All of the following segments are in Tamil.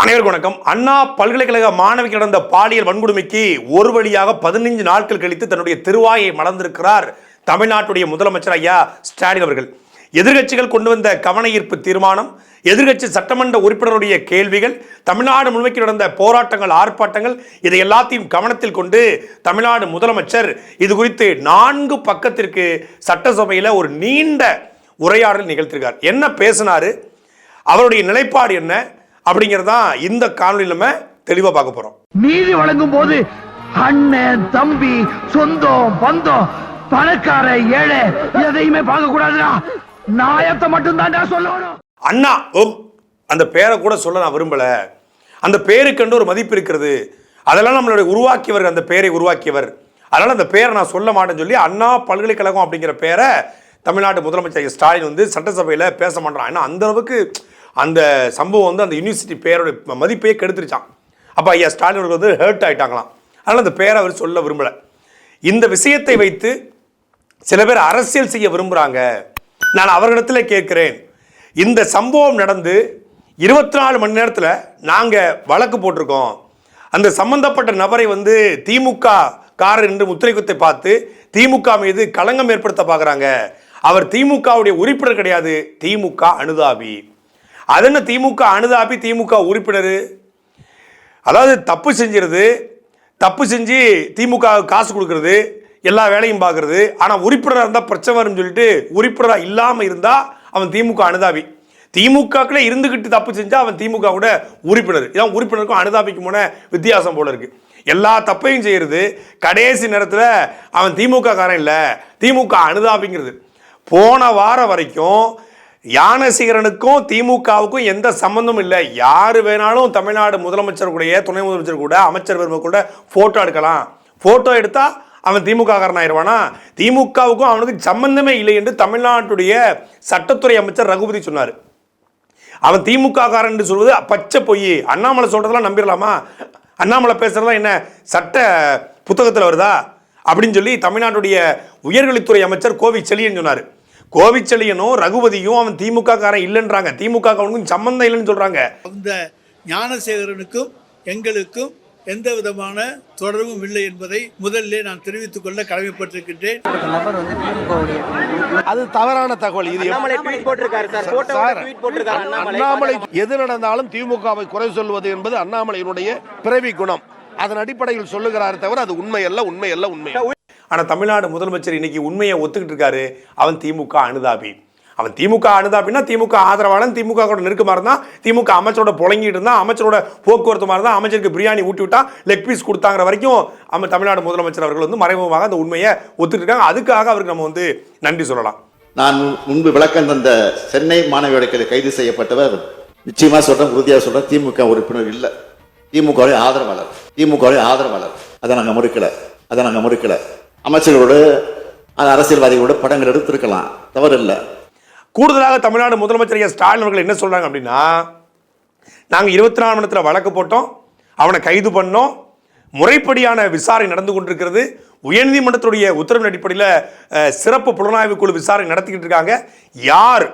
அனைவருக்கும் வணக்கம். அண்ணா பல்கலைக்கழக மாணவி நடந்த பாலியல் வன்கொடுமைக்கு ஒரு வழியாக பதினைஞ்சு நாட்கள் கழித்து தன்னுடைய திருவாயை மலர்ந்திருக்கிறார் தமிழ்நாட்டுடைய முதலமைச்சர் ஐயா ஸ்டாலின் அவர்கள். எதிர்கட்சிகள் கொண்டு வந்த கவன ஈர்ப்பு தீர்மானம் எதிர்க்கட்சி சட்டமன்ற உறுப்பினருடைய கேள்விகள் தமிழ்நாடு முழுமைக்கு நடந்த போராட்டங்கள் ஆர்ப்பாட்டங்கள் இதை எல்லாத்தையும் கவனத்தில் கொண்டு தமிழ்நாடு முதலமைச்சர் இது குறித்து நான்கு பக்கத்திற்கு சட்டசபையில் ஒரு நீண்ட உரையாடல் நிகழ்த்திருக்கார். என்ன பேசினாரு? அவருடைய நிலைப்பாடு என்ன? அப்படிங்கிறதான் இந்த காணொலியில் நம்ம தெளிவாக பார்க்க போகிறோம் நீதி வழங்கும் போது அண்ணன் தம்பி சொந்தம் பந்தம் பணக்கார ஏழை எதையுமே பார்க்க கூடாதுடா. நாயத்தை மட்டும் தான்டா சொல்லணும். அண்ணா அந்த பேரை கூட சொல்ல நான் விரும்பலை. அந்த பேருக்கென்று ஒரு மதிப்பு இருக்கிறது. அதெல்லாம் நம்மளுடைய உருவாக்கியவர் அந்த பேரை உருவாக்கியவர். அதனால் அந்த பேரை நான் சொல்ல மாட்டேன்னு சொல்லி அண்ணா பல்கலைக்கழகம் அப்படிங்கிற பேரை தமிழ்நாட்டு முதலமைச்சர் ஸ்டாலின் வந்து சட்டசபையில் பேச மாட்டான் ஏன்னா அந்த அளவுக்கு அந்த சம்பவம் வந்து அந்த யூனிவர்சிட்டி பேரோட மதிப்பையே கெடுத்துருச்சான் அப்போ ஐயா ஸ்டாலின் அவர்கள் வந்து ஹர்ட் ஆகிட்டாங்களாம் அதனால் அந்த பேரை அவர் சொல்ல விரும்பலை. இந்த விஷயத்தை வைத்து சில பேர் அரசியல் செய்ய விரும்புகிறாங்க நான் அவர்களிடத்தில் கேட்குறேன். இந்த சம்பவம் நடந்து இருபத்தி நாலு மணி நேரத்தில் நாங்கள் வழக்கு போட்டிருக்கோம். அந்த சம்பந்தப்பட்ட நபரை வந்து திமுக காரர் என்று முத்திரைக்குத்தை பார்த்து திமுக மீது களங்கம் ஏற்படுத்த பார்க்குறாங்க அவர் திமுகவுடைய உறுப்பினர் கிடையாது. திமுக அனுதாபி. அதென்ன திமுக அனுதாபி திமுக உறுப்பினர்? அதாவது தப்பு செஞ்சிருது தப்பு செஞ்சு திமுக காசு கொடுக்கறது எல்லா வேலையும் பார்க்குறது ஆனால் உறுப்பினராக இருந்தால் பிரச்சனை வரும்னு சொல்லிட்டு உறுப்பினராக இல்லாமல் இருந்தால் அவன் திமுக அனுதாபி. திமுகக்குள்ளே இருந்துக்கிட்டு தப்பு செஞ்சால் அவன் திமுக கூட உறுப்பினர். இதான் உறுப்பினருக்கும் அனுதாபிக்கும் போன வித்தியாசம் போல இருக்குது எல்லா தப்பையும் செய்கிறது கடைசி நேரத்தில் அவன் திமுக காரன் இல்லை திமுக அனுதாபிங்கிறது. போன வாரம் வரைக்கும் யானசீகரனுக்கும் திமுகவுக்கும் எந்த சம்பந்தமும் இல்லை. யார் வேணாலும் தமிழ்நாடு முதலமைச்சர் கூட துணை முதலமைச்சர் கூட அமைச்சர் பெருமை கூட ஃபோட்டோ எடுக்கலாம். ஃபோட்டோ எடுத்தால் அவன் திமுககாரன் ஆயிடுவானா? திமுகவுக்கும் அவனுக்கு சம்பந்தமே இல்லை என்று தமிழ்நாட்டுடைய சட்டத்துறை அமைச்சர் ரகுபதி சொன்னார். அவன் திமுககாரன் என்று சொல்வது பச்சை பொய். அண்ணாமலை சொல்கிறதெல்லாம் நம்பிடலாமா? அண்ணாமலை பேசுகிறதெல்லாம் என்ன சட்ட புத்தகத்தில் வருதா? அப்படின்னு சொல்லி தமிழ்நாட்டுடைய உயர்கல்வித்துறை அமைச்சர் கோவி செழியன் சொன்னார். கோவிச்செழியனும் ரகுபதியும் அவன் திமுக காரன் இல்லைன்றாங்க. திமுக அவனுக்கும் சம்பந்தம் இல்லைன்னு சொல்றாங்க. அந்த ஞானசேகரனுக்கும் எங்களுக்கும் எந்த விதமான தொடர்பும் இல்லை என்பதை முதல்ல நான் தெரிவித்துக் கொள்ள கடமைப்பட்டிருக்கின்றேன். அது தவறான தகவல். இது அண்ணாமலை ட்வீட் போட்டிருக்காரு சார். போட்டோவோட சார், ட்வீட் போட்டிருக்காரு அண்ணாமலை. அண்ணாமலை எது நடந்தாலும் திமுகவை குறை சொல்வது என்பது அண்ணாமலையினுடைய பிறவி குணம். அதன் அடிப்படையில் சொல்லுகிறார் தவிர அது உண்மை அல்ல உண்மை அல்ல உண்மை ஆனால் தமிழ்நாடு முதலமைச்சர் இன்னைக்கு உண்மையை ஒத்துக்கிட்டு இருக்காரு. அவன் திமுக அனுதாபி. அவன் திமுக அனுதாபின்னா திமுக ஆதரவாளன் திமுக கூட நெருக்கமாக இருந்தால் திமுக அமைச்சரோட புழங்கிட்டு இருந்தால் அமைச்சரோட போக்குவரத்து மாதிரி அமைச்சருக்கு பிரியாணி ஊட்டி விட்டா லெக் பீஸ் கொடுத்தாங்கிற வரைக்கும் நம்ம தமிழ்நாடு முதலமைச்சர் அவர்கள் வந்து மறைமுகமாக அந்த உண்மையை ஒத்துக்கிட்டு இருக்காங்க. அதுக்காக அவருக்கு நம்ம வந்து நன்றி சொல்லலாம். நான் முன்பு விளக்கம் தந்த சென்னை மாணவியோட கைது செய்யப்பட்டவர் நிச்சயமாக சொல்கிறேன் உறுதியாக சொல்கிறேன் திமுக உறுப்பினர் இல்லை. திமுகவுடைய ஆதரவாளர் திமுகவுடைய ஆதரவாளர். அதை நாங்கள் மறுக்கலை. அதை நாங்கள் மறுக்கலை. அமைச்சர்களோடு அது அரசியல்வாதிகளோட படங்கள் எடுத்திருக்கலாம். தவறு இல்லை கூடுதலாக தமிழ்நாடு முதலமைச்சர் ஸ்டாலின் அவர்கள் என்ன சொல்கிறாங்க அப்படின்னா நாங்கள் இருபத்தி நாலு மணி வழக்கு போட்டோம் அவனை கைது பண்ணோம் முறைப்படியான விசாரணை நடந்து கொண்டிருக்கிறது உயர்நீதிமன்றத்துடைய உத்தரவின் அடிப்படையில் சிறப்பு புலனாய்வு குழு விசாரணை நடத்திக்கிட்டு இருக்காங்க. யார்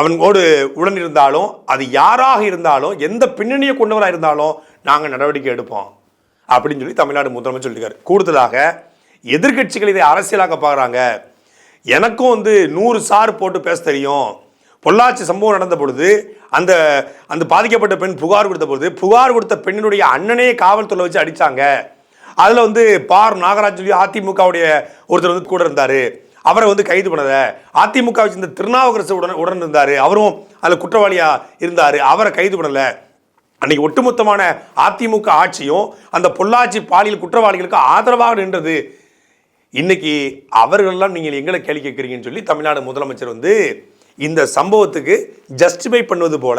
அவனோடு உடன் இருந்தாலும் அது யாராக இருந்தாலும் எந்த பின்னணியை கொண்டவராக இருந்தாலும் நாங்கள் நடவடிக்கை எடுப்போம். அப்படின்னு சொல்லி தமிழ்நாடு முதலமைச்சர் சொல்லியிருக்காரு. கூடுதலாக எதிர்க்கட்சிகள் இதை அரசியலாக்க பார்க்குறாங்க. எனக்கும் வந்து நூறு சார் போட்டு பேச தெரியும். பொள்ளாச்சி சம்பவம் நடந்த பொழுது அந்த அந்த பாதிக்கப்பட்ட பெண் புகார் கொடுத்த பொழுது புகார் கொடுத்த பெண்ணினுடைய அண்ணனே காவல்துறை வச்சு அடித்தாங்க அதில் வந்து பார் நாகராஜ் சொல்லி அதிமுகவுடைய ஒருத்தர் வந்து கூட இருந்தார். அவரை வந்து கைது பண்ணலை. அதிமுக சேர்ந்த திருநாவுக்கரசு உடன் உடன் இருந்தார். அவரும் அதில் குற்றவாளியாக இருந்தார். அவரை கைது பண்ணலை. அன்னைக்கு ஒட்டுமொத்தமான அதிமுக ஆட்சியும் அந்த பொள்ளாச்சி பாலியல் குற்றவாளிகளுக்கு ஆதரவாக நின்றது. இன்னைக்கு அவர்களெல்லாம் நீங்கள் எங்களை கேள்வி கேட்குறீங்கன்னு சொல்லி தமிழ்நாடு முதலமைச்சர் வந்து இந்த சம்பவத்துக்கு ஜஸ்டிஃபை பண்ணுவது போல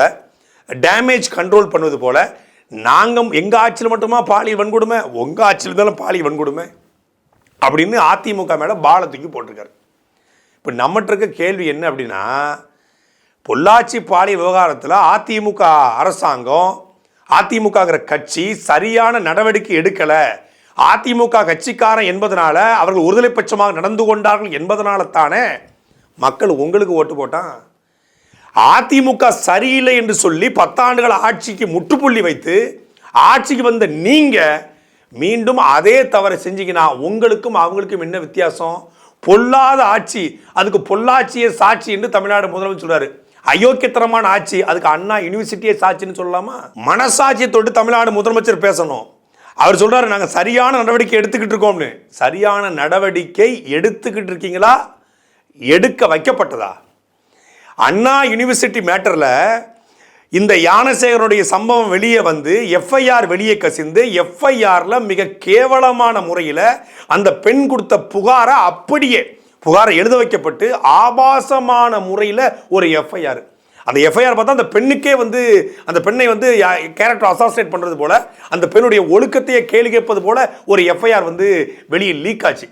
டேமேஜ் கண்ட்ரோல் பண்ணுவது போல நாங்கள் எங்கள் ஆட்சியில் மட்டுமா பாலியல் வன்கொடுமை? உங்கள் ஆட்சியில் இருந்தாலும் பாலியல் வன்கொடுமை. அப்படின்னு அதிமுக மேலே பாலை தூக்கி போட்டிருக்காரு. இப்போ நம்மகிட்ட இருக்க கேள்வி என்ன அப்படின்னா பொள்ளாச்சி பாலியல் விவகாரத்தில் அதிமுக அரசாங்கம் அதிமுகங்கிற கட்சி சரியான நடவடிக்கை எடுக்கலை. அதிமுக கட்சிக்காரன் என்பதனால அவர்கள் ஒருதலை பட்சமாக நடந்து கொண்டார்கள் என்பதனால தானே மக்கள் உங்களுக்கு ஓட்டு போட்டான்? அதிமுக சரியில்லை என்று சொல்லி பத்தாண்டுகள் ஆட்சிக்கு முற்றுப்புள்ளி வைத்து ஆட்சிக்கு வந்த நீங்க மீண்டும் அதே தவறை செஞ்சீங்கன்னா உங்களுக்கும் அவங்களுக்கும் என்ன வித்தியாசம்? பொல்லாத ஆட்சி. அதுக்கு பொள்ளாச்சியே சாட்சி என்று தமிழ்நாடு முதலமைச்சர் சொல்றாரு. அயோக்கியத்தனமான ஆட்சி. அதுக்கு அண்ணா யூனிவர்சிட்டியே சாட்சின்னு சொல்லலாமா? மனசாட்சியை தொட்டு தமிழ்நாடு முதலமைச்சர் பேசணும். அவர் சொல்கிறாரு நாங்கள் சரியான நடவடிக்கை எடுத்துக்கிட்டு இருக்கோம்னு சரியான நடவடிக்கை எடுத்துக்கிட்டு இருக்கீங்களா? எடுக்க வைக்கப்பட்டதா? அண்ணா யூனிவர்சிட்டி மேட்டரில் இந்த யானசேகரனுடைய சம்பவம் வெளியே வந்து எஃப்ஐஆர் வெளியே கசிந்து எஃப்ஐஆரில் மிக கேவலமான முறையில் அந்த பெண் கொடுத்த புகாரை அப்படியே புகாரை எழுத வைக்கப்பட்டு ஆபாசமான முறையில் ஒரு எஃப்ஐஆர். அந்த எஃப்ஐஆர் பார்த்தா அந்த பெண்ணுக்கே வந்து அந்த பெண்ணை வந்து கேரக்டர் அசாசினேட் பண்ணுறது போல் அந்த பெண்ணுடைய ஒழுக்கத்தையே கேள்வி கேட்பது போல் ஒரு எஃப்ஐஆர் வந்து வெளியே லீக் ஆச்சு.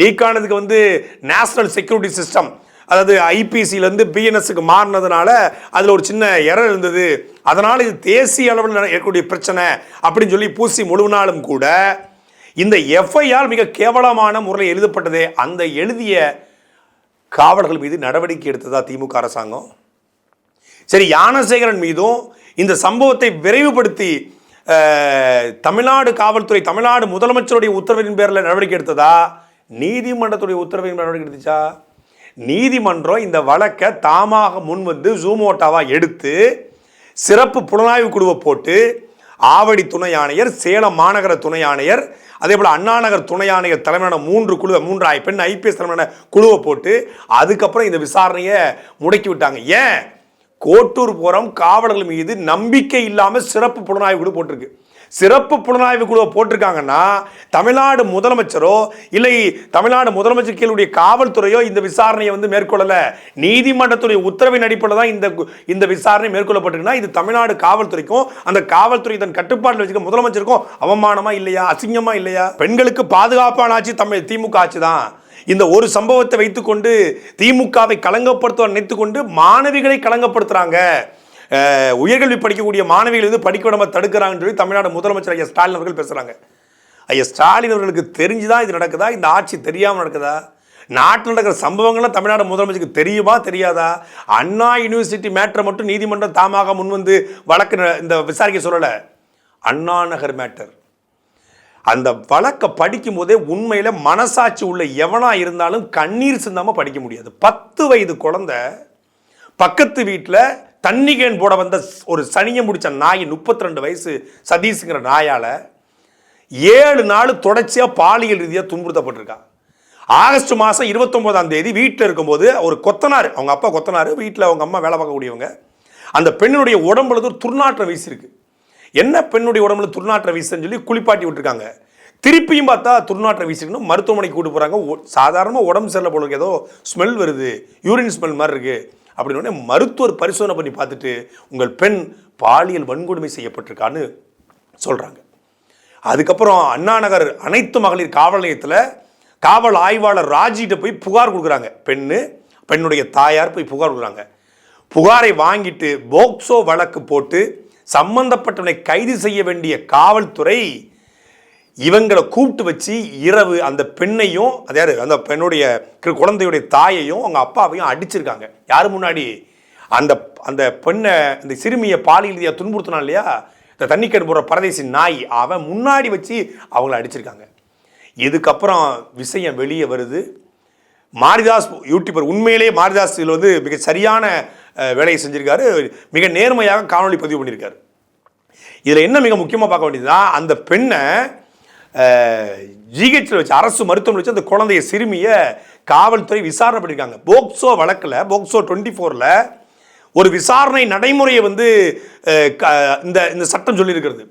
லீக் ஆனதுக்கு வந்து நேஷனல் செக்யூரிட்டி சிஸ்டம் அதாவது ஐபிசிலேருந்து பிஎன்எஸ்க்கு மாறினதுனால அதில் ஒரு சின்ன எரர் இருந்தது. அதனால் இது தேசிய அளவில் இருக்கக்கூடிய பிரச்சனை அப்படின்னு சொல்லி பூசி முழுவினாலும் கூட இந்த எஃப்ஐஆர் மிக கேவலமான முறையில் எழுதப்பட்டதே அந்த எழுதிய காவலர்கள் மீது நடவடிக்கை எடுத்ததா திமுக அரசாங்கம்? சரி யானசேகரன் மீதும் இந்த சம்பவத்தை விரைவுபடுத்தி தமிழ்நாடு காவல்துறை தமிழ்நாடு முதலமைச்சருடைய உத்தரவின் பேரில் நடவடிக்கை எடுத்ததா? நீதிமன்றத்துடைய உத்தரவின் பேரில் நடவடிக்கை எடுத்துச்சா? நீதிமன்றம் இந்த வழக்கை தாமாக முன் வந்து ஜூமோட்டாவாக எடுத்து சிறப்பு புலனாய்வு குழுவை போட்டு ஆவடி துணை ஆணையர் சேலம் மாநகர துணை ஆணையர் அதே போல் அண்ணாநகர் துணை ஆணையர் தலைமையான மூன்று குழு மூன்று பெண் ஐபிஎஸ் தலைமையான குழுவை போட்டு அதுக்கப்புறம் இந்த விசாரணையை முடக்கி விட்டாங்க. ஏன்? கோட்டூர் புறம் காவலர்கள் மீது நம்பிக்கை இல்லாமல் சிறப்பு புலனாய்வு குழு போட்டிருக்கு. சிறப்பு புலனாய்வு குழுவை போட்டிருக்காங்கன்னா தமிழ்நாடு முதலமைச்சரோ இல்லை தமிழ்நாடு முதலமைச்சர் கீழுடைய காவல்துறையோ இந்த விசாரணையை வந்து மேற்கொள்ளல. நீதிமன்றத்துடைய உத்தரவின் அடிப்படையில் தான் இந்த கு- இந்த விசாரணை மேற்கொள்ளப்பட்டிருக்குன்னா இது தமிழ்நாடு காவல்துறைக்கும் அந்த காவல்துறை தன் கட்டுப்பாட்டில் வச்சுக்க முதலமைச்சருக்கும் அவமானமா இல்லையா அசிங்கமா இல்லையா? பெண்களுக்கு பாதுகாப்பான ஆட்சி தமிழ் திமுக ஆட்சி தான். இந்த ஒரு சம்பவத்தை வைத்துக்கொண்டு திமுகவை களங்கப்படுத்த நினைத்துக்கொண்டு மாணவிகளை களங்கப்படுத்துறாங்க. உயர்கல்வி படிக்கக்கூடிய மாணவிகள் வந்து படிக்க விடாம தடுக்கிறாங்கன்னு சொல்லி தமிழ்நாடு முதலமைச்சர் ஐயா ஸ்டாலின் அவர்கள் பேசுகிறாங்க ஐயா ஸ்டாலின் அவர்களுக்கு தெரிஞ்சுதான் இது நடக்குதா? இந்த ஆட்சி தெரியாமல் நடக்குதா? நாட்டில் நடக்கிற சம்பவங்கள்லாம் தமிழ்நாடு முதலமைச்சருக்கு தெரியுமா தெரியாதா? அண்ணா யூனிவர்சிட்டி மேட்டரை மட்டும் நீதிமன்றம் தாமாக முன்வந்து வழக்கு ந- இந்த விசாரிக்க சொல்லலை. அண்ணா நகர் மேட்டர். அந்த வழக்கை படிக்கும் போதே உண்மையில் மனசாட்சி உள்ள எவனா இருந்தாலும் கண்ணீர் சிந்தாமல் படிக்க முடியாது. பத்து வயது குழந்தை பக்கத்து வீட்டில் தண்ணி கேன் போட வந்த ஒரு சனியை முடித்த நாய் முப்பத்தி ரெண்டு வயசு சதீஷுங்கிற நாயால் ஏழு நாள் தொடர்ச்சியாக பாலியல் ரீதியாக துன்புறுத்தப்பட்டிருக்கா. ஆகஸ்ட் மாதம் இருபத்தொம்போதாம் தேதி வீட்டில் இருக்கும்போது ஒரு கொத்தனார் அவங்க அப்பா கொத்தனார் வீட்டில் அவங்க அம்மா வேலை பார்க்கக்கூடியவங்க. அந்த பெண்ணுடைய உடம்புல ஒரு துர்நாற்றம் வீசியிருக்கு. என்ன பெண்ணுடைய உடம்புல துர்நாற்ற வீசுன்னு சொல்லி குளிப்பாட்டி விட்டுருக்காங்க. திருப்பியும் பார்த்தா துர்நாற்ற வீசிக்கணும் மருத்துவமனைக்கு கூட்டு போகிறாங்க சாதாரணமாக உடம்பு சரியில்லை போல ஏதோ ஸ்மெல் வருது. யூரின் ஸ்மெல் மாதிரி இருக்கு. அப்படின்னு உடனே மருத்துவர் பரிசோதனை பண்ணி பார்த்துட்டு உங்கள் பெண் பாலியல் வன்கொடுமை செய்யப்பட்டிருக்கான்னு சொல்கிறாங்க அதுக்கப்புறம் அண்ணா நகர் அனைத்து மகளிர் காவல் நிலையத்தில் காவல் ஆய்வாளர் ராஜிகிட்ட போய் புகார் கொடுக்குறாங்க. பெண்ணு பெண்ணுடைய தாயார் போய் புகார் கொடுக்குறாங்க. புகாரை வாங்கிட்டு போக்சோ வழக்கு போட்டு சம்பந்தப்பட்டவனை கைது செய்ய வேண்டிய காவல்துறை இவங்களை கூப்பிட்டு வச்சு இரவு அந்த பெண்ணையும் அதாவது அந்த பெண்ணுடைய குழந்தையுடைய தாயையும் அவங்க அப்பாவையும் அடிச்சிருக்காங்க யார் முன்னாடி அந்த அந்த பெண்ணை இந்த சிறுமியை பாலியல் ரீதியாக துன்புறுத்தினான் இல்லையா இந்த தண்ணிக்கன் போடுற பரதேசி நாய் அவன் முன்னாடி வச்சு அவங்கள அடிச்சிருக்காங்க இதுக்கப்புறம் விஷயம் வெளியே வருது மாரிதாஸ் யூடியூபர் உண்மையிலேயே மாரிதாஸ் இதில் வந்து மிக சரியான வேலையை செஞ்சிருக்காரு. மிக நேர்மையாக காணொளி பதிவு பண்ணியிருக்காரு இதில் என்ன மிக முக்கியமாக பார்க்க வேண்டியதுன்னா அந்த பெண்ணை ஜிஹெச்சில் வச்சு அரசு மருத்துவமனை வச்சு அந்த குழந்தைய சிறுமியை காவல்துறை விசாரணை பண்ணியிருக்காங்க போக்சோ வழக்கில் போக்சோ டுவெண்ட்டி ஃபோரில் ஒரு விசாரணை நடைமுறையை வந்து க- இந்த இந்த சட்டம் சொல்லியிருக்கிறது.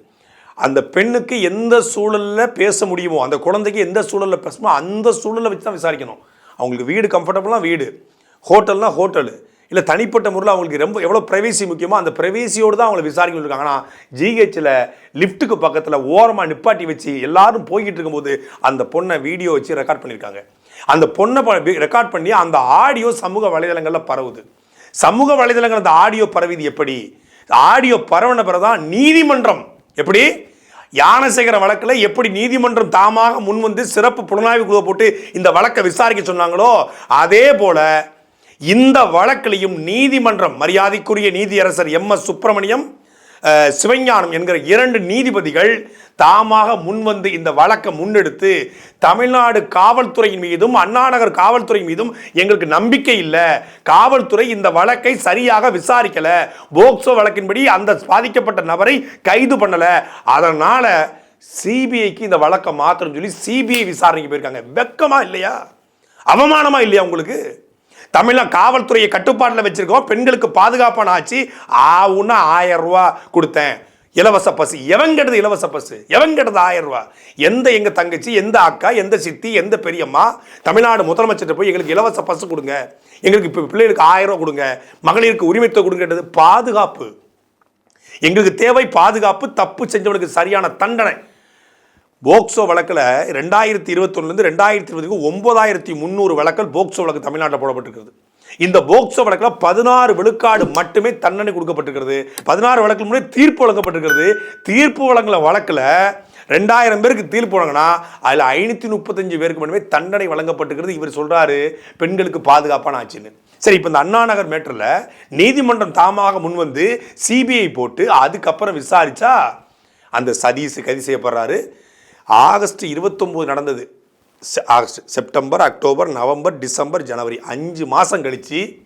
அந்த பெண்ணுக்கு எந்த சூழலில் பேச முடியுமோ அந்த குழந்தைக்கு எந்த சூழலில் பேசணுமோ அந்த சூழலை வச்சு தான் விசாரிக்கணும். அவங்களுக்கு வீடு கம்ஃபர்டபுளாக வீடு. ஹோட்டல்னால் ஹோட்டலு. இல்லை தனிப்பட்ட முறையில் அவங்களுக்கு ரொம்ப எவ்வளோ ப்ரைவேசி முக்கியமோ அந்த ப்ரைவேசியோடு தான் அவங்களை விசாரிக்க இருக்காங்க ஆனால் ஜிஹெச்சில் லிஃப்ட்டுக்கு பக்கத்தில் ஓரமாக நிப்பாட்டி வச்சு எல்லாரும் போய்கிட்டு இருக்கும்போது அந்த பொண்ணை வீடியோ வச்சு ரெக்கார்ட் பண்ணியிருக்காங்க அந்த பொண்ணை ரெக்கார்ட் பண்ணி அந்த ஆடியோ சமூக வலைதளங்களில் பரவுது. சமூக வலைதளங்கள் அந்த ஆடியோ பரவிது எப்படி? ஆடியோ பரவன பிறகுதான் நீதிமன்றம் எப்படி? யானசேகர வழக்கில் எப்படி நீதிமன்றம் தாமாக முன் வந்து சிறப்பு புலனாய்வு குழுவை போட்டு இந்த வழக்கை விசாரிக்க சொன்னாங்களோ அதே போல இந்த வழக்கிலையும் நீதிமன்றம் மரியாதைக்குரிய நீதியரசர் எம் எஸ் சுப்பிரமணியம் சிவஞானம் என்கிற இரண்டு நீதிபதிகள் தாமாக முன்வந்து இந்த வழக்கை முன்னெடுத்து தமிழ்நாடு காவல்துறையின் மீதும் அண்ணாநகர் காவல்துறை மீதும் எங்களுக்கு நம்பிக்கை இல்லை. காவல்துறை இந்த வழக்கை சரியாக விசாரிக்கல. போக்சோ வழக்கின்படி அந்த பாதிக்கப்பட்ட நபரை கைது பண்ணல. அதனால சிபிஐக்கு இந்த வழக்கை மாத்திரம் சொல்லி சிபிஐ விசாரணைக்கு போயிருக்காங்க. வெக்கமா இல்லையா? அவமானமா இல்லையா உங்களுக்கு? தமிழக காவல்துறையை கட்டுப்பாட்டில் வச்சிருக்கோம் பெண்களுக்கு பாதுகாப்பான ஆச்சு ஆவுன்னா ஆயிரம் ரூபா கொடுத்தேன். இலவச பசு எவங்கெட்டது இலவச பசு எவன் ஆயிரம் ரூபா? எந்த எங்க தங்கச்சி எந்த அக்கா எந்த சித்தி எந்த பெரியம்மா? தமிழ்நாடு முதலமைச்சர்கிட்ட போய் எங்களுக்கு இலவச பசு கொடுங்க. எங்களுக்கு இப்போ பிள்ளைகளுக்கு ஆயிரம் ரூபா கொடுங்க. மகளிருக்கு உரிமைத்தை கொடுங்கன்றது பாதுகாப்பு. எங்களுக்கு தேவை பாதுகாப்பு தப்பு செஞ்சவனுக்கு சரியான தண்டனை. போக்சோ வழக்கில் ரெண்டாயிரத்தி இருபத்தொன்னுலேருந்து ரெண்டாயிரத்தி இருபதுக்கு ஒன்பதாயிரத்தி முந்நூறு வழக்கல் போக்சோ வழக்கு தமிழ்நாட்டில் போடப்பட்டிருக்கிறது. இந்த போக்சோ வழக்கில் பதினாறு விழுக்காடு மட்டுமே தண்டனை கொடுக்கப்பட்டிருக்கிறது. பதினாறு வழக்கு முன்னே தீர்ப்பு வழங்கப்பட்டிருக்கிறது. தீர்ப்பு வழங்கின வழக்கில் ரெண்டாயிரம் பேருக்கு தீர்ப்பு வழங்கினா அதில் ஐநூற்றி முப்பத்தஞ்சு பேருக்கு மட்டுமே தண்டனை வழங்கப்பட்டிருக்கிறது. இவர் சொல்கிறாரு பெண்களுக்கு பாதுகாப்பான ஆச்சுன்னு சரி இப்போ இந்த அண்ணா நகர் மேட்டரில் நீதிமன்றம் தாமாக முன்வந்து சிபிஐ போட்டு அதுக்கப்புறம் விசாரிச்சா அந்த சதீஷ் கைது செய்யப்படுறாரு. ஆகஸ்ட் இருபத்தொம்போது நடந்தது. செ- August September October November December ஜனவரி அஞ்சு மாதம் கழித்து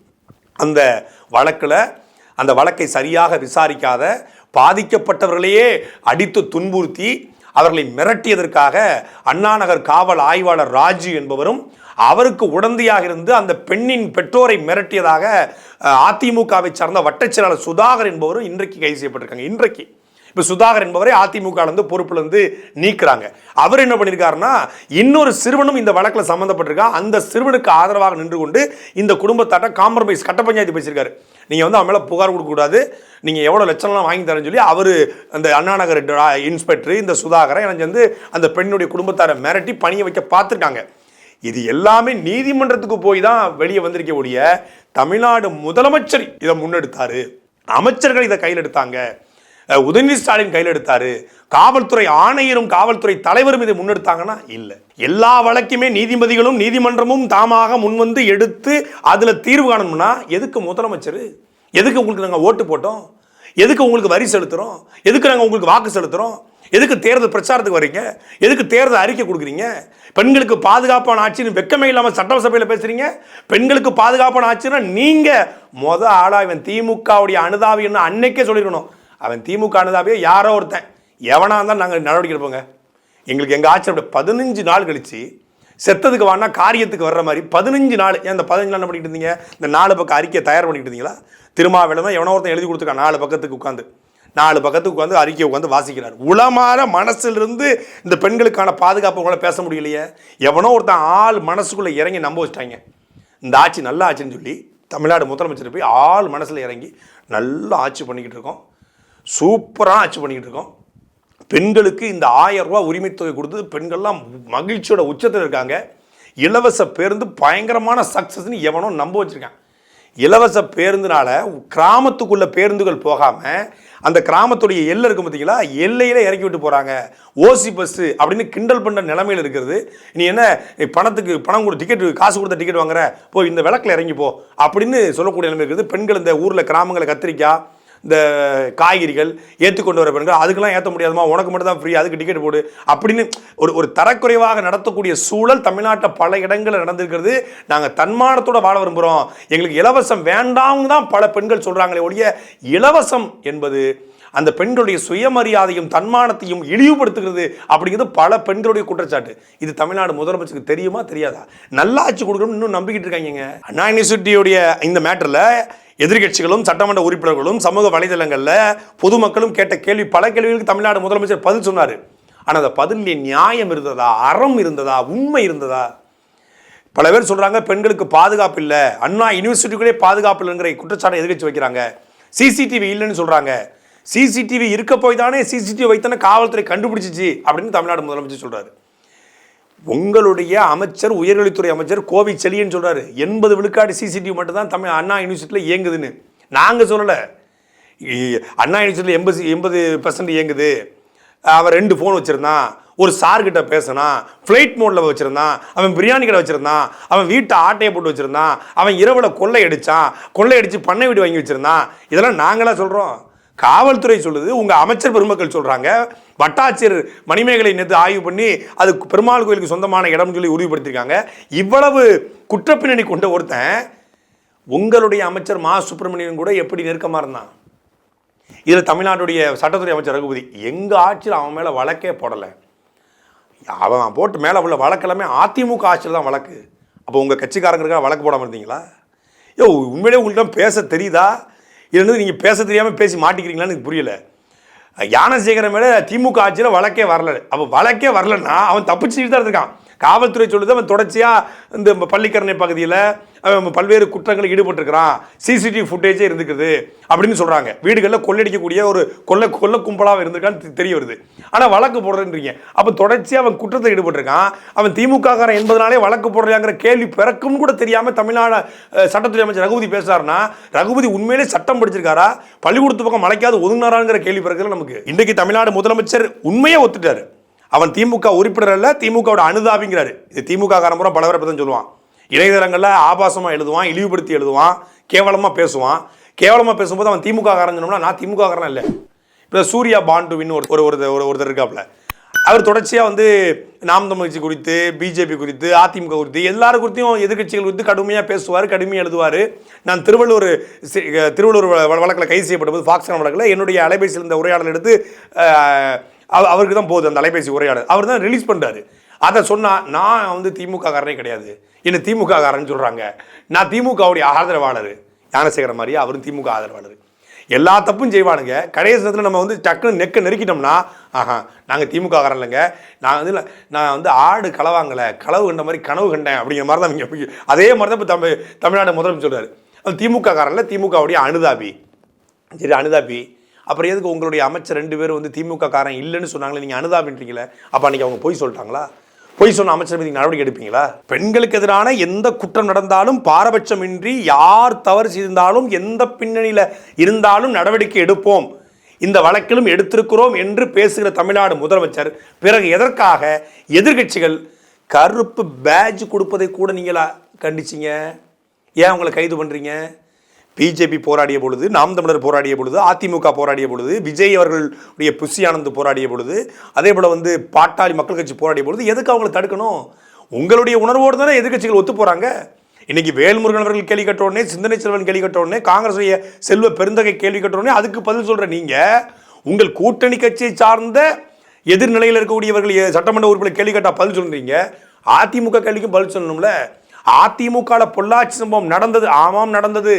அந்த வழக்கில் அந்த வழக்கை சரியாக விசாரிக்காத பாதிக்கப்பட்டவர்களையே அடித்து துன்புறுத்தி அவர்களை மிரட்டியதற்காக அண்ணாநகர் காவல் ஆய்வாளர் ராஜு என்பவரும் அவருக்கு உடந்தையாக இருந்து அந்த பெண்ணின் பெற்றோரை மிரட்டியதாக அதிமுகவை சார்ந்த வட்டச்செயலாளர் சுதாகர் என்பவரும் இன்றைக்கு கைது செய்யப்பட்டிருக்காங்க. இன்றைக்கு. இப்போ சுதாகர் என்பவரை அதிமுக பொறுப்புலேருந்து நீக்கிறாங்க. அவர் என்ன பண்ணியிருக்காருன்னா இன்னொரு சிறுவனும் இந்த வழக்கில் சம்மந்தப்பட்டிருக்கான் அந்த சிறுவனுக்கு ஆதரவாக நின்று கொண்டு இந்த குடும்பத்தாட்ட காம்ப்ரமைஸ் கட்ட பஞ்சாயத்து பேசியிருக்காரு. நீங்கள் வந்து அவன் மேலே புகார் கொடுக்கக்கூடாது நீங்கள் எவ்வளோ லட்சம்லாம் வாங்கி தரேன்னு சொல்லி அவர் அந்த அண்ணாநகர் இன்ஸ்பெக்டர் இந்த சுதாகரை எனக்கு வந்து அந்த பெண்ணுடைய குடும்பத்தாரை மிரட்டி பணியை வைக்க பார்த்துருக்காங்க. இது எல்லாமே நீதிமன்றத்துக்கு போய் தான் வெளியே வந்திருக்க ஒழிய தமிழ்நாடு முதலமைச்சர் இதை முன்னெடுத்தார். அமைச்சர்கள் இதை கையில் எடுத்தாங்க. உதயநிதி ஸ்டாலின் கையில் எடுத்தாரு காவல்துறை ஆணையரும் காவல்துறை தலைவரும் இதை முன்னெடுத்தாங்கன்னா இல்லை. எல்லா வழக்குமே நீதிபதிகளும் நீதிமன்றமும் தாமாக முன்வந்து எடுத்து அதில் தீர்வு காணணும்னா எதுக்கு முதலமைச்சர்? எதுக்கு உங்களுக்கு நாங்கள் ஓட்டு போட்டோம்? எதுக்கு உங்களுக்கு வரி செலுத்துகிறோம் எதுக்கு நாங்கள் உங்களுக்கு வாக்கு செலுத்துகிறோம் எதுக்கு தேர்தல் பிரச்சாரத்துக்கு வரீங்க? எதுக்கு தேர்தல் அறிக்கை கொடுக்குறீங்க? பெண்களுக்கு பாதுகாப்பான ஆட்சின்னு வெக்கமே இல்லாமல் சட்டசபையில் பேசுறீங்க? பெண்களுக்கு பாதுகாப்பான ஆட்சின்னா நீங்கள் மொதல் ஆளாக இவன் திமுகவுடைய அனுதாவின்னு அன்னைக்கே சொல்லிடணும். அவன் திமுக அனுதாபியே யாரோ ஒருத்தன். எவனாக இருந்தால் நாங்கள் நடவடிக்கை எடுப்போங்க. எங்களுக்கு எங்கள் ஆட்சி அப்படி பதினஞ்சு நாள் கழித்து செத்ததுக்கு வானா காரியத்துக்கு வர்ற மாதிரி பதினஞ்சு நாள். ஏன் இந்த பதினஞ்சு நாள் என்ன பண்ணிட்டு இருந்தீங்க? இந்த நாலு பக்கம் அறிக்கையை தயார் பண்ணிட்டு இருந்தீங்களா? தான் எவனோ ஒருத்தன் எழுதி கொடுத்துருக்கான். நாலு பக்கத்துக்கு உட்காந்து நாலு பக்கத்துக்கு உட்காந்து அறிக்கையை உட்காந்து வாசிக்கிறார். உளமாற மனசிலிருந்து இந்த பெண்களுக்கான பாதுகாப்பு கூட பேச முடியலையே. எவனோ ஒருத்தன் ஆள் மனசுக்குள்ளே இறங்கி நம்ப வச்சிட்டாங்க. இந்த ஆட்சி நல்ல ஆட்சின்னு சொல்லி தமிழ்நாடு முதலமைச்சர் போய் ஆள் மனசில் இறங்கி நல்லா ஆட்சி பண்ணிக்கிட்டு இருக்கோம். சூப்பராக ஆட்சி பண்ணிக்கிட்டு இருக்கோம். பெண்களுக்கு இந்த ஆயிரம் ரூபா உரிமை தொகை கொடுத்து பெண்கள்லாம் மகிழ்ச்சியோட உச்சத்தில் இருக்காங்க. இலவச பேருந்து பயங்கரமான சக்ஸஸ்னு எவனோ நம்ப வச்சுருக்கான். இலவச பேருந்துனால கிராமத்துக்குள்ள பேருந்துகள் போகாமல் அந்த கிராமத்துடைய எல்லை இருக்கும் பார்த்தீங்களா எல்லையில் இறக்கி விட்டு போகிறாங்க ஓசி பஸ்ஸு அப்படின்னு கிண்டல் பண்ணுற நிலமையில் இருக்கிறது. நீ என்ன பணத்துக்கு பணம் கொடு டிக்கெட் காசு கொடுத்த டிக்கெட் வாங்குற? போ இந்த விளக்கில் இறங்கி போ அப்படின்னு சொல்லக்கூடிய நிலைமை இருக்குது. பெண்கள் இந்த ஊரில் கிராமங்களை கத்திரிக்காய் இந்த காய்கறிகள் ஏற்றுக்கொண்டு வர பெண்கள் அதுக்கெல்லாம் ஏற்ற முடியாதுமா உனக்கு மட்டும் தான் ஃப்ரீ அதுக்கு டிக்கெட் போடு அப்படின்னு ஒரு ஒரு தரக்குறைவாக நடத்தக்கூடிய சூழல் தமிழ்நாட்டில் பல இடங்களில் நடந்திருக்கிறது. நாங்கள் தன்மானத்தோட வாழ விரும்புகிறோம் எங்களுக்கு இலவசம் வேண்டாம்னு தான் பல பெண்கள் சொல்கிறாங்களே ஒழிய இலவசம் என்பது அந்த பெண்களுடைய சுயமரியாதையும் தன்மானத்தையும் இழிவுபடுத்துகிறது அப்படிங்கிறது பல பெண்களுடைய குற்றச்சாட்டு. இது தமிழ்நாடு முதலமைச்சருக்கு தெரியுமா தெரியாதா? நல்லாச்சு கொடுக்கணும்னு இன்னும் நம்பிக்கிட்டு இருக்காங்க அண்ணா யூனிவர்சிட்டியுடைய இந்த மேட்டரில் எதிர்க்கட்சிகளும் சட்டமன்ற உறுப்பினர்களும் சமூக வலைதளங்களில் பொதுமக்களும் கேட்ட கேள்வி பல கேள்விகளுக்கு தமிழ்நாடு முதலமைச்சர் பதில் சொன்னார். ஆனால் அந்த பதிலில் நியாயம் இருந்ததா அறம் இருந்ததா உண்மை இருந்ததா? பல பேர் சொல்கிறாங்க பெண்களுக்கு பாதுகாப்பு இல்லை. அண்ணா யூனிவர்சிட்டிக்குள்ளே பாதுகாப்பு இல்லைங்கிற குற்றச்சாட்டை எதிர்கட்சி வைக்கிறாங்க. சிசிடிவி இல்லைன்னு சொல்கிறாங்க சிசிடிவி இருக்க போய் தானே சிசிடிவி வைத்தானே காவல்துறை கண்டுபிடிச்சிச்சு அப்படின்னு தமிழ்நாடு முதலமைச்சர் சொல்கிறாரு உங்களுடைய அமைச்சர் உயர்கல்வித்துறை அமைச்சர் கோவை செலியன் சொல்கிறாரு எண்பது விழுக்காடு சிசிடிவி மட்டும்தான் தமிழ் அண்ணா யூனிவர்சிட்டியில் இயங்குதுன்னு. நாங்கள் சொல்லலை. அண்ணா யூனிவர்சிட்டியில் எண்பது எண்பது பர்சன்ட் இயங்குது. அவன் ரெண்டு ஃபோன் வச்சுருந்தான். ஒரு சார்கிட்ட பேசினான். ஃப்ளைட் மோடில் வச்சுருந்தான். அவன் பிரியாணி கடை வச்சுருந்தான். அவன் வீட்டை ஆட்டையை போட்டு வச்சுருந்தான். அவன் இரவில் கொள்ளை அடித்தான் கொள்ளை அடித்து பண்ணை வீடு வாங்கி வச்சுருந்தான். இதெல்லாம் நாங்களாக சொல்கிறோம் காவல்துறை சொல்லுது உங்கள் அமைச்சர் பெருமக்கள் சொல்கிறாங்க வட்டாட்சியர் மணிமேகலை நேற்று ஆய்வு பண்ணி அது பெருமாள் கோயிலுக்கு சொந்தமான இடம்னு சொல்லி உறுதிப்படுத்தியிருக்காங்க. இவ்வளவு குற்றப்பின்னணி கொண்ட ஒருத்தன் உங்களுடைய அமைச்சர் மா. சுப்பிரமணியன் கூட எப்படி நெருக்கமாக இருந்தான்? இதில் தமிழ்நாட்டுடைய சட்டத்துறை அமைச்சர் ரகுபதி எங்கள் ஆட்சியில் அவன் மேலே வழக்கே போடலை. அவன் போட்டு மேலே உள்ள வழக்கெல்லாமே அதிமுக ஆட்சியில் தான் வழக்கு. அப்போ உங்கள் கட்சிக்காரங்களுக்காக வழக்கு போடாமல் இருந்தீங்களா? யோ உண்மையிலே உங்கள்கிட்ட பேச தெரியுதா? இல்லைன்னு நீங்கள் பேச தெரியாமல் பேசி மாட்டிக்கிறீங்களான்னு எனக்கு புரியல. ஞானசேகரன் மேலே திமுக ஆட்சியில் வழக்கே வரல. அப்போ வழக்கே வரலன்னா அவன் தப்பிச்சுட்டு தான் இருக்கான் காவல்துறை சொல்லுது அவன் தொடர்ச்சியாக இந்த பள்ளிக்கரணை பகுதியில் அவன் பல்வேறு குற்றங்களில் ஈடுபட்டிருக்கிறான். சிசிடிவி ஃபுட்டேஜே இருந்துக்குது அப்படின்னு சொல்கிறாங்க வீடுகளில் கொள்ளடிக்கக்கூடிய ஒரு கொள்ள கொள்ள கும்பலாக இருந்திருக்கான்னு தெரிய வருது. ஆனால் வழக்கு போடுறேன்றீங்க. அப்போ தொடர்ச்சியாக அவன் குற்றத்தில் ஈடுபட்டிருக்கான். அவன் திமுககாரன் என்பதனாலே வழக்கு போடுறாங்கிற கேள்வி பிறக்கும் கூட தெரியாமல் தமிழ்நாடு சட்டத்துறை அமைச்சர் ரகுபதி பேசுறாருன்னா ரகுபதி உண்மையிலே சட்டம் படிச்சிருக்காரா? பள்ளிக்கூடத்து பக்கம் மலைக்காது ஒதுங்கினாராங்கிற கேள்வி பிறகுல நமக்கு. இன்றைக்கு தமிழ்நாடு முதலமைச்சர் உண்மையே ஒத்துட்டாரு. அவன் திமுக உறுப்பினர் அல்ல திமுகவோட அனுதாபிங்கிறாரு. இது திமுக காரம்புறம் பல பேரை பற்றி சொல்லுவான். இணையதளங்களில் ஆபாசமாக எழுதுவான் இழிவுபடுத்தி எழுதுவான் கேவலமாக பேசுவான். கேவலமாக பேசும்போது அவன் திமுக காரன் சொன்னோம்னா நான் திமுக காரன் இல்லை. இப்போ சூர்யா பாண்டுவின்னு ஒரு ஒரு ஒருத்தர் ஒரு- ஒருத்தர் இருக்காப்புல அவர் தொடர்ச்சியாக வந்து நாம் தமிழ்ச்சி குறித்து பிஜேபி குறித்து அதிமுக குறித்து எல்லாரும் குறித்தையும் எதிர்கட்சிகள் குறித்து கடுமையாக பேசுவார் கடுமையாக எழுதுவார். நான் திருவள்ளூர் திருவள்ளூர் வழக்கில் கைது செய்யப்பட்ட போது ஃபாக்ஸ் வழக்கில் என்னுடைய அலைபேசியில் இருந்த உரையாடல் எடுத்து அவருக்கு தான் போகுது அந்த அலைபேசி உரையாடல். அவர் தான் ரிலீஸ் பண்ணுறாரு அதை சொன்னால் நான் வந்து திமுக காரனே கிடையாது. என்னை திமுக காரன்னு சொல்கிறாங்க நான் திமுகவுடைய ஆதரவாளர். ஞானசேகர மாதிரியே அவரும் திமுக ஆதரவாளர். எல்லா தப்பும் செய்வானுங்க. கடைசி நேரத்தில் நம்ம வந்து டக்குன்னு நெக்க நெருக்கிட்டோம்னா ஆஹா நாங்கள் திமுக காரன் இல்லைங்க. நான் வந்து நான் வந்து ஆடு களவாங்கலை களவு கண்ட மாதிரி கனவு கண்டேன் அப்படிங்கிற மாதிரி தான் இங்கே அதே மாதிரி தான் இப்போ தமிழ் தமிழ்நாடு முதலமைச்சர் சொல்கிறார் அது திமுக காரன்ல திமுகவுடைய அனுதாபி. சரி அனுதாபி. அப்புறம் எதுக்கு உங்களுடைய அமைச்சர் ரெண்டு பேரும் வந்து திமுக காரன் இல்லைன்னு சொன்னாங்களே நீங்கள் அனுதாபின்றீங்களே அப்போ அன்றைக்கி அவங்க பொய் சொல்லிட்டாங்களா? பொய் சொன்ன அமைச்சர் மீது நடவடிக்கை எடுப்பீங்களா? பெண்களுக்கு எதிரான எந்த குற்றம் நடந்தாலும் பாரபட்சமின்றி யார் தவறு செய்திருந்தாலும் எந்த பின்னணியில் இருந்தாலும் நடவடிக்கை எடுப்போம். இந்த வழக்கிலும் எடுத்திருக்கிறோம் என்று பேசுகிற தமிழ்நாடு முதலமைச்சர் பிறகு எதற்காக எதிர்க்கட்சிகள் கருப்பு பேட்ஜ் கொடுப்பதை கூட நீங்களா கண்டிச்சிங்க? ஏன் அவங்களை கைது பண்ணுறீங்க பிஜேபி போராடிய பொழுது நாம் தமிழர் போராடிய பொழுது அதிமுக போராடிய பொழுது விஜய் அவர்களுடைய புஷி ஆனந்த் போராடிய பொழுது அதே போல் வந்து பாட்டாளி மக்கள் கட்சி போராடிய பொழுது எதுக்கு அவங்களை தடுக்கணும்? உங்களுடைய உணர்வோடு தானே எதிர்க்கட்சிகள் ஒத்து போகிறாங்க இன்னைக்கு வேல்முருகன் அவர்கள் கேள்வி கட்ட உடனே சிந்தனை செல்வன் கேள்வி கட்ட உடனே காங்கிரஸுடைய செல்வ பெருந்தகை கேள்வி கட்ட உடனே அதுக்கு பதில் சொல்கிற நீங்கள் உங்கள் கூட்டணி கட்சியை சார்ந்த எதிர்நிலையில் இருக்கக்கூடியவர்கள் சட்டமன்ற உறுப்பினர் கேள்வி கேட்டா பதில் சொல்கிறீங்க அதிமுக கேள்விக்கும் பதில் சொல்லணும்ல. அதிமுகவில் பொள்ளாச்சி சம்பவம் நடந்தது ஆமாம் நடந்தது.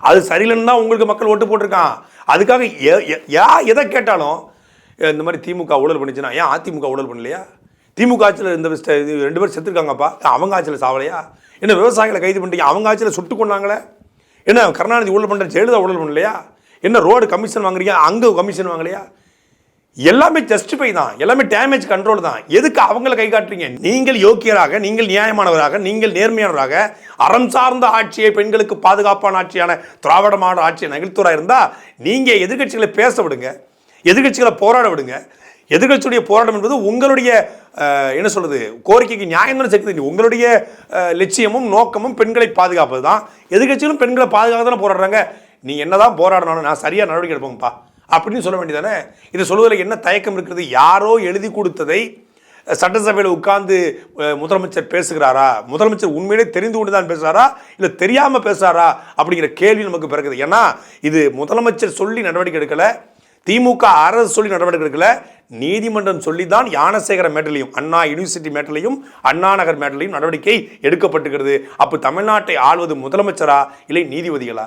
அது சரியில்லைன்னு தான் உங்களுக்கு மக்கள் ஓட்டு போட்டிருக்கான். அதுக்காக எ- யா எதை கேட்டாலும் இந்த மாதிரி திமுக ஊழல் பண்ணிச்சுன்னா ஏன் அதிமுக ஊழல் பண்ணலையா? திமுக ஆட்சியில் இந்த இது ரெண்டு பேர் செத்துருக்காங்கப்பா. அவங்க ஆட்சியில் சாவலையா? என்ன விவசாயிகளை கைது பண்ணிட்டீங்க? அவங்க ஆட்சியில் சுட்டு கொண்டாங்களே என்ன கருணாநிதி ஊழல் பண்ணுற ஜெயலலிதா ஊழல் பண்ணலையா? என்ன ரோடு கமிஷன் வாங்குறீங்க? அங்கே கமிஷன் வாங்கலையா? எல்லாமே ஜஸ்டிஃபை தான். எல்லாமே டேமேஜ் கண்ட்ரோல் தான். எதுக்கு அவங்கள கை காட்டுறீங்க? நீங்கள் யோக்கியராக நீங்கள் நியாயமானவராக நீங்கள் நேர்மையானவராக அறம் சார்ந்த ஆட்சியை பெண்களுக்கு பாதுகாப்பான ஆட்சியான திராவிடமான ஆட்சியை நகழ்த்துவராக இருந்தால் நீங்கள் எதிர்க்கட்சிகளை பேச விடுங்க. எதிர்க்கட்சிகளை போராட விடுங்க. எதிர்க்கட்சியுடைய போராட்டம் என்பது உங்களுடைய என்ன சொல்கிறது கோரிக்கைக்கு நியாயம் தானே சேர்க்குது உங்களுடைய லட்சியமும் நோக்கமும் பெண்களை பாதுகாப்பது தான். எதிர்க்கட்சிகளும் பெண்களை பாதுகாக்க தானே போராடுறாங்க. நீ என்னதான் போராடணும் நான் சரியாக நடவடிக்கை எடுப்போங்கப்பா அப்படின்னு சொல்ல வேண்டியதானே? இதை சொல்வதில் என்ன தயக்கம் இருக்கிறது? யாரோ எழுதி கொடுத்ததை சட்டசபையில் உட்கார்ந்து முதலமைச்சர் பேசுகிறாரா? முதலமைச்சர் உண்மையிலே தெரிந்து கொண்டு தான் பேசுகிறாரா? இல்லை தெரியாமல் பேசுகிறாரா? அப்படிங்கிற கேள்வி நமக்கு பிறகுது ஏன்னா இது முதலமைச்சர் சொல்லி நடவடிக்கை எடுக்கலை திமுக அரசு சொல்லி நடவடிக்கை எடுக்கல நீதிமன்றம் சொல்லி தான் யானசேகர மேட்டலையும் அண்ணா யூனிவர்சிட்டி மேட்டலையும் அண்ணா நகர் மேட்டலையும் நடவடிக்கை எடுக்கப்பட்டுகிறது அப்போ தமிழ்நாட்டை ஆள்வது முதலமைச்சரா? இல்லை நீதிபதிகளா?